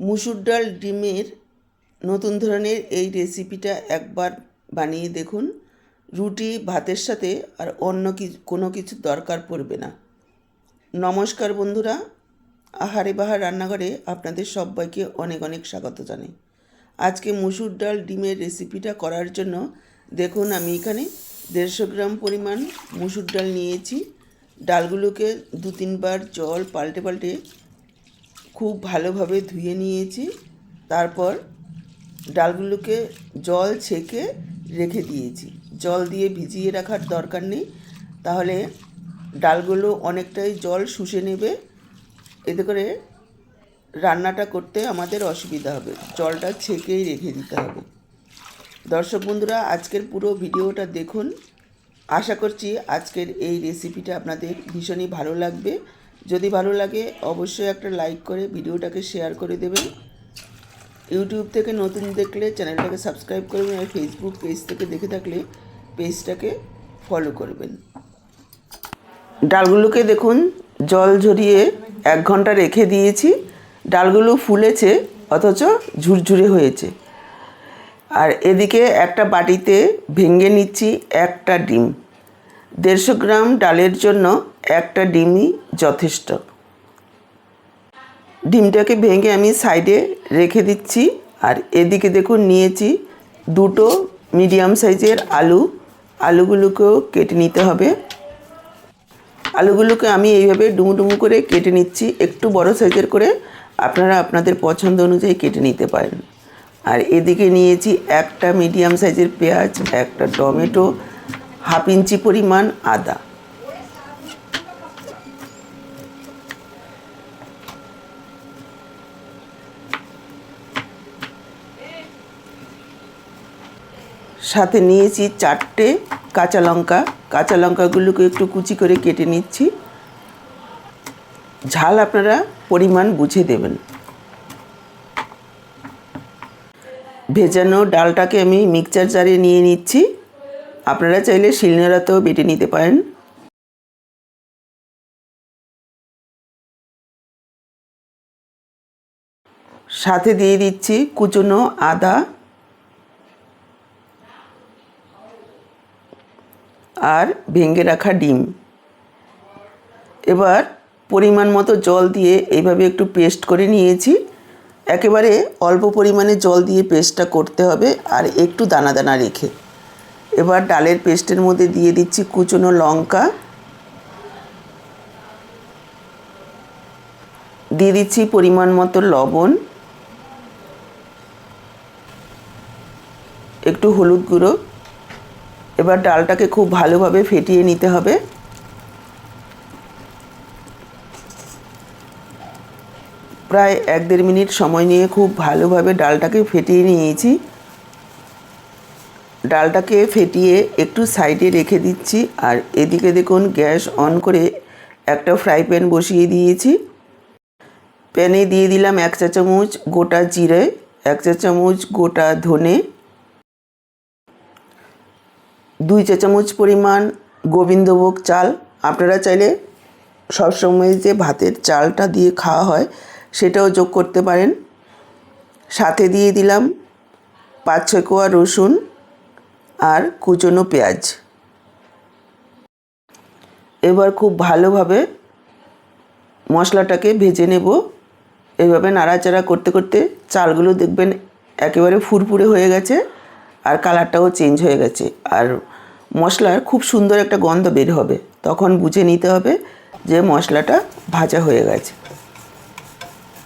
মুসুর ডাল ডিমের নতুন ধরনের এই রেসিপিটা একবার বানিয়ে দেখুন। রুটি, ভাতের সাথে আর অন্য কি, কোনো কিছু দরকার পড়বে না। নমস্কার বন্ধুরা, আহারে বাহার রান্নাঘরে আপনাদের সবাইকে অনেক অনেক স্বাগত জানাই। আজকে মুসুর ডাল ডিমের রেসিপিটা করার জন্য দেখুন আমি এখানে দেড়শো গ্রাম পরিমাণ মুসুর ডাল নিয়েছি। ডালগুলোকে দু তিনবার জল পাল্টে পাল্টে খুব ভালোভাবে ধুয়ে নিয়েছি। তারপর ডালগুলোকে জল ছেঁকে রেখে দিয়েছি। জল দিয়ে ভিজিয়ে রাখার দরকার নেই। তাহলে ডালগুলো অনেকটাই জল শুষে নেবে। এতে করে রান্নাটা করতে আমাদের অসুবিধা হবে। জলটা ছেঁকেই রেখে দিতে হবে। দর্শক বন্ধুরা, আজকের পুরো ভিডিওটা দেখুন। আশা করছি আজকের এই রেসিপিটা আপনাদের ভীষণই ভালো লাগবে। যদি ভালো লাগে, অবশ্যই একটা লাইক করে ভিডিওটাকে শেয়ার করে দেবেন। ইউটিউব থেকে নতুন দেখলে চ্যানেলটাকে সাবস্ক্রাইব করবেন আর ফেসবুক পেজ থেকে দেখে থাকলে পেজটাকে ফলো করবেন। ডালগুলোকে দেখুন, জল ঝরিয়ে এক ঘণ্টা রেখে দিয়েছি। ডালগুলো ফুলেছে, অথচ ঝুরঝুরে হয়েছে। আর এদিকে একটা বাটিতে ভেঙে নিচ্ছি একটা ডিম। দেড়শো গ্রাম ডালের জন্য একটা ডিমই যথেষ্ট। ডিমটাকে ভেঙে আমি সাইডে রেখে দিচ্ছি, আর এদিকে দেখুন নিয়েছি দুটো মিডিয়াম সাইজের আলু। আলুগুলোকেও কেটে নিতে হবে। আলুগুলোকে আমি এইভাবে ডুমু ডুমু করে কেটে নিচ্ছি, একটু বড় সাইজের করে। আপনারা আপনাদের পছন্দ অনুযায়ী কেটে নিতে পারেন। আর এদিকে নিয়েছি একটা মিডিয়াম সাইজের পেঁয়াজ, একটা টমেটো, হাফ ইঞ্চি পরিমাণ আদা। সাথে নিয়েছি চারটে কাঁচা লঙ্কা। কাঁচা লঙ্কাগুলোকে একটু কুচি করে কেটে নিচ্ছি। ঝাল আপনারা পরিমাণ বুঝে দেবেন। ভেজানো ডালটাকে আমি মিক্সচার জারে নিয়ে নিচ্ছি। আপনারা চাইলে শিলনোড়াতেও বেটে নিতে পারেন। সাথে দিয়ে দিচ্ছি কুচনো আদা আর ভেঙে রাখা ডিম। এবার পরিমাণ মতো জল দিয়ে এইভাবে একটু পেস্ট করে নিয়েছি। একেবারে অল্প পরিমাণে জল দিয়ে পেস্টটা করতে হবে আর একটু দানা দানা রেখে। এবার ডালের পেস্টের মধ্যে দিয়ে দিচ্ছি কুচনো লঙ্কা। দিয়ে দিচ্ছি পরিমাণ মতো লবণ। একটু হলুদ গুঁড়ো। এবার ডালটাকে খুব ভালোভাবে ফেটিয়ে নিতে হবে। প্রায় এক দেড় মিনিট সময় নিয়ে খুব ভালোভাবে ডালটাকে ফেটিয়ে নিয়েছি। ডালটাকে ফেটিয়ে একটু সাইডে রেখে দিচ্ছি আর এদিকে দেখুন গ্যাস অন করে একটা ফ্রাই প্যান বসিয়ে দিয়েছি। প্যানে দিয়ে দিলাম এক চা চামচ গোটা জিরে, এক চা চামচ গোটা ধনে দুই চা চামচ পরিমাণ গোবিন্দভোগ চাল। আপনারা চাইলে সবসময় যে ভাতের চালটা দিয়ে খাওয়া হয়, সেটাও যোগ করতে পারেন। সাথে দিয়ে দিলাম পাঁচ ছয় কোয়া রসুন আর কুচনো পেঁয়াজ। এবার খুব ভালোভাবে মশলাটাকে ভেজে নেব। এইভাবে নাড়াচাড়া করতে করতে চালগুলো দেখবেন একেবারে ফুরফুরে হয়ে গেছে আর কালারটাও চেঞ্জ হয়ে গেছে। আর মশলার খুব সুন্দর একটা গন্ধ বের হবে। তখন বুঝে নিতে হবে যে মশলাটা ভাজা হয়ে গেছে।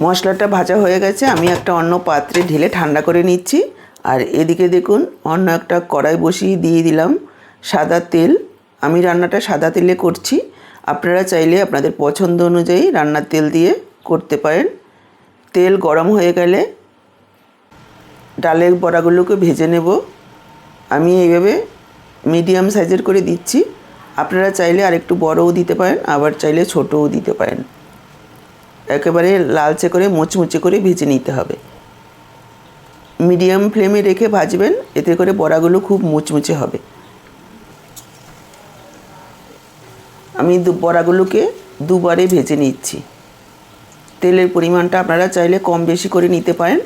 মশলাটা ভাজা হয়ে গেছে, আমি একটা অন্য পাত্রে ঢেলে ঠান্ডা করে নিচ্ছি। আর এদিকে দেখুন, অন্য একটা কড়াই বসিয়ে দিয়ে দিলাম সাদা তেল। আমি রান্নাটা সাদা তেলে করছি। আপনারা চাইলে আপনাদের পছন্দ অনুযায়ী রান্নার তেল দিয়ে করতে পারেন। তেল গরম হয়ে গেলে ডালের বড়াগুলোকে ভেজে নেব। আমি এইভাবে মিডিয়াম সাইজের করে দিচ্ছি। আপনারা চাইলে আর একটু বড়ও দিতে পারেন, আবার চাইলে ছোটও দিতে পারেন। একেবারে লালচে করে, মুচমুচে করে ভেজে নিতে হবে। মিডিয়াম ফ্লেমে রেখে ভাজবেন, এতে করে বড়াগুলো খুব মুচমুচে হবে। আমি দু, বড়াগুলোকে দুবারে ভেজে নিচ্ছি। তেলের পরিমাণটা আপনারা চাইলে কম বেশি করে নিতে পারেন।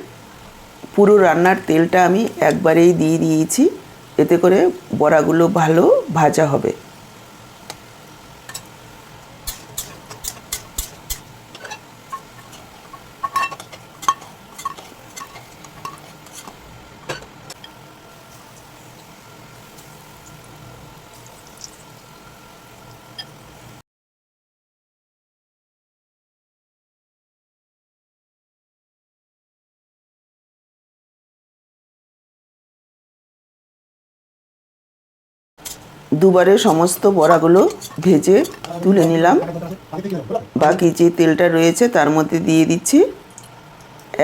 পুরো রান্নার তেলটা আমি একবারেই দিয়ে দিয়েছি। এতে করে বড়াগুলো ভালো ভাজা হবে। দুবারে সমস্ত বড়াগুলো ভেজে তুলে নিলাম। বাকি যে তেলটা রয়েছে তার মধ্যে দিয়ে দিচ্ছি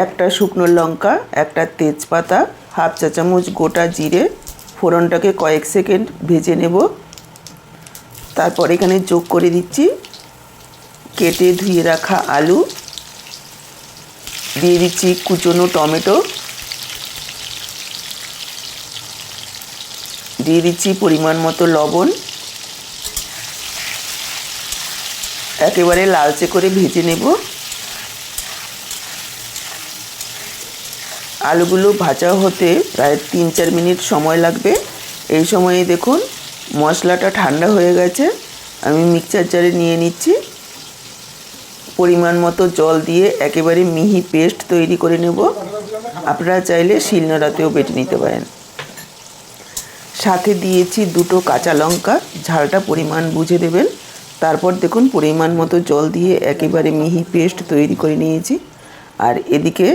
একটা শুকনো লঙ্কা, একটা তেজপাতা, হাফ চা চামচ গোটা জিরে। ফোড়নটাকে কয়েক সেকেন্ড ভেজে নেব। তারপর এখানে যোগ করে দিচ্ছি কেটে ধুয়ে রাখা আলু। দিয়ে দিচ্ছি কুচনো টমেটো। দিয়ে দিচ্ছি পরিমাণ মতো লবণ। একেবারে লালচে করে ভেজে নেব। আলুগুলো ভাজা হতে প্রায় তিন চার মিনিট সময় লাগবে। এই সময়ে দেখুন, মশলাটা ঠান্ডা হয়ে গেছে। আমি মিক্সচার জারে নিয়ে নিচ্ছি। পরিমাণ মতো জল দিয়ে একেবারে মিহি পেস্ট তৈরি করে নেব। আপনারা চাইলে শিলনোড়াতেও বেটে নিতে পারেন। সাথে দিয়েছি দুটো কাঁচা লঙ্কা। ঝালটা পরিমাণ বুঝে দেবেন। তারপর দেখুন, পরিমাণ মতো জল দিয়ে একেবারে মিহি পেস্ট তৈরি করে নিয়েছি। আর এদিকে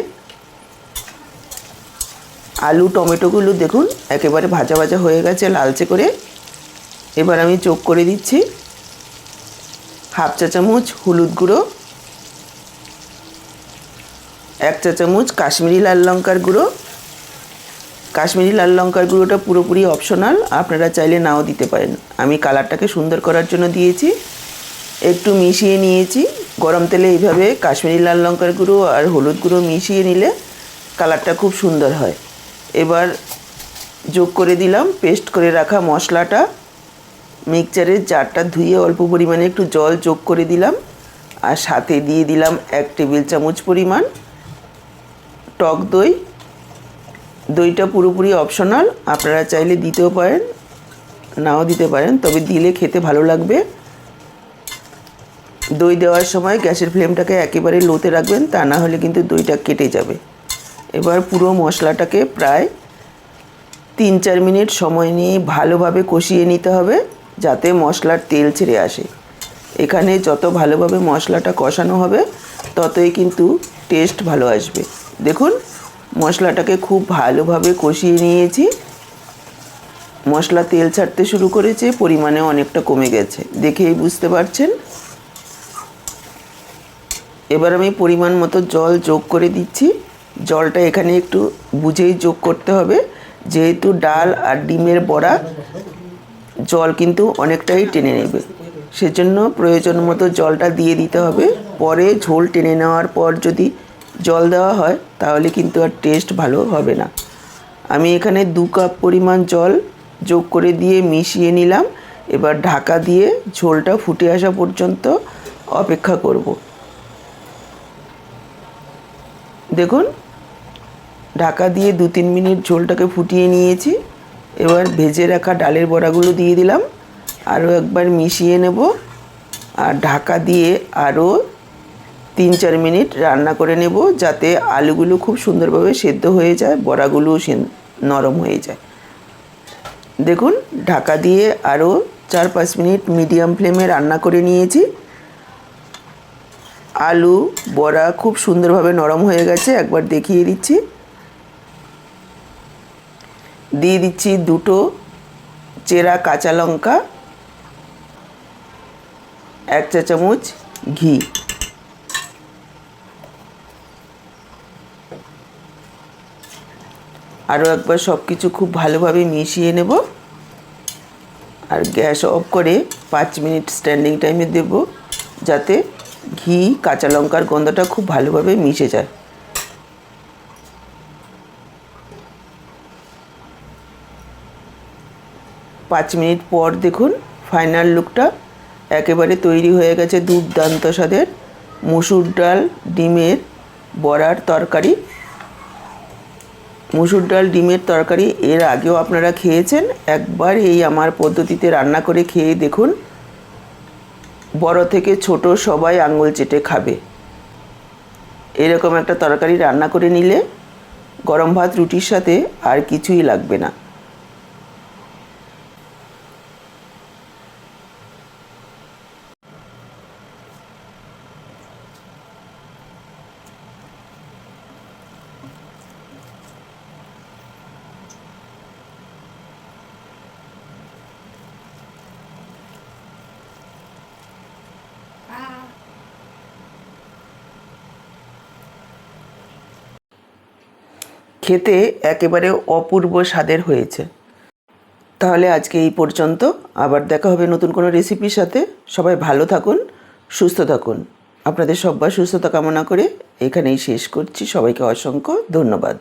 আলু, টমেটোগুলো দেখুন, একেবারে ভাজা ভাজা হয়ে গেছে লালচে করে। এবার আমি চোখ করে দিচ্ছি। হাফ চা চামচ হলুদ গুঁড়ো, এক চা চামচ কাশ্মীরি লাল লঙ্কার গুঁড়ো কাশ্মীরি লাল লঙ্কার গুঁড়োটা পুরোপুরি অপশনাল আপনারা চাইলে নাও দিতে পারেন। আমি কালারটাকে সুন্দর করার জন্য দিয়েছি। একটু মিশিয়ে নিয়েছি। গরম তেলে এইভাবে কাশ্মীরি লাল লঙ্কার গুঁড়ো আর হলুদ গুঁড়ো মিশিয়ে নিলে কালারটা খুব সুন্দর হয়। এবার যোগ করে দিলাম পেস্ট করে রাখা মশলাটা। মিক্সচারের জারটা ধুয়ে অল্প পরিমাণে একটু জল যোগ করে দিলাম। আর সাথে দিয়ে দিলাম এক টেবিল চামচ পরিমাণ টক দই। দইটা পুরোপুরি অপশনাল আপনারা চাইলে দিতেও পারেন, নাও দিতে পারেন, তবে দিলে খেতে ভালো লাগবে। দই দেওয়ার সময় গ্যাসের ফ্লেমটাকে একেবারে লোতে রাখবেন, তা না হলে কিন্তু দইটা কেটে যাবে। এবার পুরো মশলাটাকে প্রায় তিন চার মিনিট সময় নিয়ে ভালোভাবে কষিয়ে নিতে হবে, যাতে মশলার তেল ছেড়ে আসে। এখানে যত ভালোভাবে মশলাটা কষানো হবে, ততই কিন্তু টেস্ট ভালো আসবে। দেখুন মশলাটাকে খুব ভালোভাবে কষিয়ে নিয়েছি। মশলা তেল ছাড়তে শুরু করেছে, পরিমাণে অনেকটা কমে গেছে। দেখেই বুঝতে পারছেন? এবার আমি পরিমাণ মতো জল যোগ করে দিচ্ছি। জলটা এখানে একটু বুঝেই যোগ করতে হবে। যেহেতু ডাল আর ডিমের বড়া, জল কিন্তু অনেকটাই টেনে নেবে। সেজন্য প্রয়োজন মতো জলটা দিয়ে দিতে হবে। পরে ঝোল টেনে নেওয়ার পর যদি জল দেওয়া হয়, তাহলে কিন্তু আর টেস্ট ভালো হবে না। আমি এখানে দু কাপ পরিমাণ জল যোগ করে দিয়ে মিশিয়ে নিলাম। এবার ঢাকা দিয়ে ঝোলটা ফুটে আসা পর্যন্ত অপেক্ষা করব। দেখুন, ঢাকা দিয়ে দু তিন মিনিট ঝোলটাকে ফুটিয়ে নিয়েছি। এবার ভেজে রাখা ডালের বড়াগুলো দিয়ে দিলাম। আরও একবার মিশিয়ে নেব। আর ঢাকা দিয়ে আরও তিন চার মিনিট রান্না করে নেব যাতে আলুগুলো খুব সুন্দরভাবে সেদ্ধ হয়ে যায় বড়াগুলো নরম হয়ে যায়। দেখুন, ঢাকা দিয়ে আরও চার পাঁচ মিনিট মিডিয়াম ফ্লেমে রান্না করে নিয়েছি। আলু, বড়া খুব সুন্দরভাবে নরম হয়ে গেছে, একবার দেখিয়ে দিচ্ছি। দিয়ে দিচ্ছি দুটো চেরা কাঁচা লঙ্কা, এক চা চামচ ঘি। আরও একবার সব কিছু খুব ভালোভাবে মিশিয়ে নেব। আর গ্যাস অফ করে পাঁচ মিনিট স্ট্যান্ডিং টাইমে দেব যাতে ঘি, কাঁচা লঙ্কার গন্ধটা খুব ভালোভাবে মিশে যায়। পাঁচ মিনিট পর দেখুন ফাইনাল লুকটা একেবারে তৈরি হয়ে গেছে দুর্দান্ত স্বাদের। মুসুর ডাল, ডিমের বড়ার তরকারি মুসুর ডাল, ডিমের তরকারি, এর আগেও আপনারা খেয়েছেন। একবার এই আমার পদ্ধতিতে রান্না করে খেয়ে দেখুন। বড় থেকে ছোট সবাই আঙুল চেটে খাবে। এরকম একটা তরকারি রান্না করে নিলে গরম ভাত, রুটির সাথে আর কিছুই লাগবে না। খেতে একেবারে অপূর্ব স্বাদের হয়েছে। তাহলে আজকে এই পর্যন্ত। আবার দেখা হবে নতুন কোনো রেসিপির সাথে। সবাই ভালো থাকুন, সুস্থ থাকুন। আপনাদের সব্বার সুস্থতা কামনা করে এখানেই শেষ করছি। সবাইকে অসংখ্য ধন্যবাদ।